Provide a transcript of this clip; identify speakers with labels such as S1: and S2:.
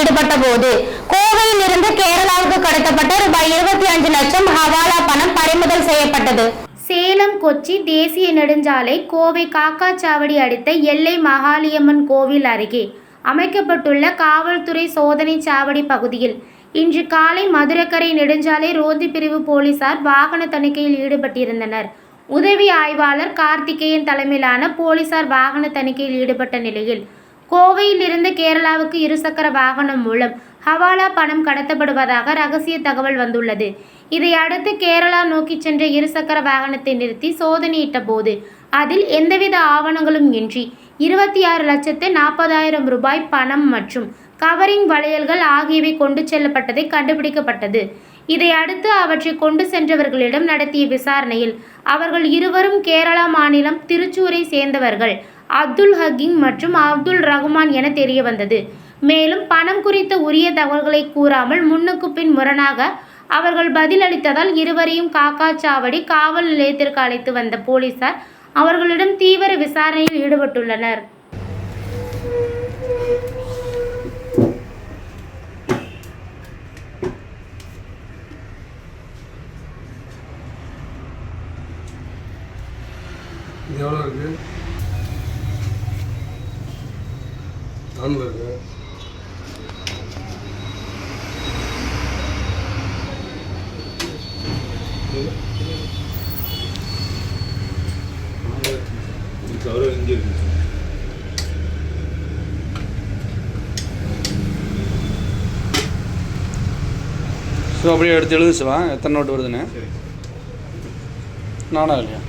S1: ஈடுபட்ட போது கோவையில் இருந்து கேரளாவுக்கு கடத்தப்பட்ட ரூபாய் இருபத்தி அஞ்சு லட்சம் ஹவாலா பணம் பறிமுதல் செய்யப்பட்டது.
S2: சேலம் கொச்சி தேசிய நெடுஞ்சாலை கோவை காக்காச்சாவடி அடுத்த எல்லை மகாளியம்மன் கோவில் அருகே அமைக்கப்பட்டுள்ள காவல்துறை சோதனை சாவடி பகுதியில் இன்று காலை மதுரக்கரை நெடுஞ்சாலை ரோந்து பிரிவு போலீசார் வாகன தணிக்கையில் ஈடுபட்டிருந்தனர். உதவி ஆய்வாளர் கார்த்திகேயன் தலைமையிலான போலீசார் வாகன தணிக்கையில் ஈடுபட்ட நிலையில் கோவையிலிருந்து கேரளாவுக்கு இருசக்கர வாகனம் மூலம் ஹவாலா பணம் கடத்தப்படுவதாக ரகசிய தகவல் வந்துள்ளது. இதை அடுத்து கேரளா நோக்கி சென்ற இருசக்கர வாகனத்தை நிறுத்தி சோதனையிட்ட போது அதில் எந்தவித ஆவணங்களும் இன்றி இருபத்தி ஆறு லட்சத்து நாற்பதாயிரம் ரூபாய் பணம் மற்றும் கவரிங் வளையல்கள் ஆகியவை கொண்டு செல்லப்பட்டதை கண்டுபிடிக்கப்பட்டது. இதை அடுத்து அவற்றை கொண்டு சென்றவர்களிடம் நடத்திய விசாரணையில் அவர்கள் இருவரும் கேரளா மாநிலம் திருச்சூரை சேர்ந்தவர்கள். அப்துல் ஹக்கீம் மற்றும் அப்துல் ரகுமான் என தெரிய வந்தது. மேலும் பணம் குறித்த உரிய தகவல்களை கூறாமல் முன்னுக்கு பின் முரணாக அவர்கள் பதிலளித்ததால் இருவரையும் காக்காச்சாவடி காவல் நிலையத்திற்கு அழைத்து வந்த போலீசார் அவர்களிடம் தீவிர விசாரணையில் ஈடுபட்டுள்ளனர்.
S3: எவ்வளோ இருக்குது நானூறு இருக்கு
S4: இதுக்கு அவ்வளோ இங்கே இருக்கு
S5: ஸோ அப்படியே எடுத்து எழுது சிவா எத்தனை நோட்டு வருதுன்னு? நானா இல்லையா?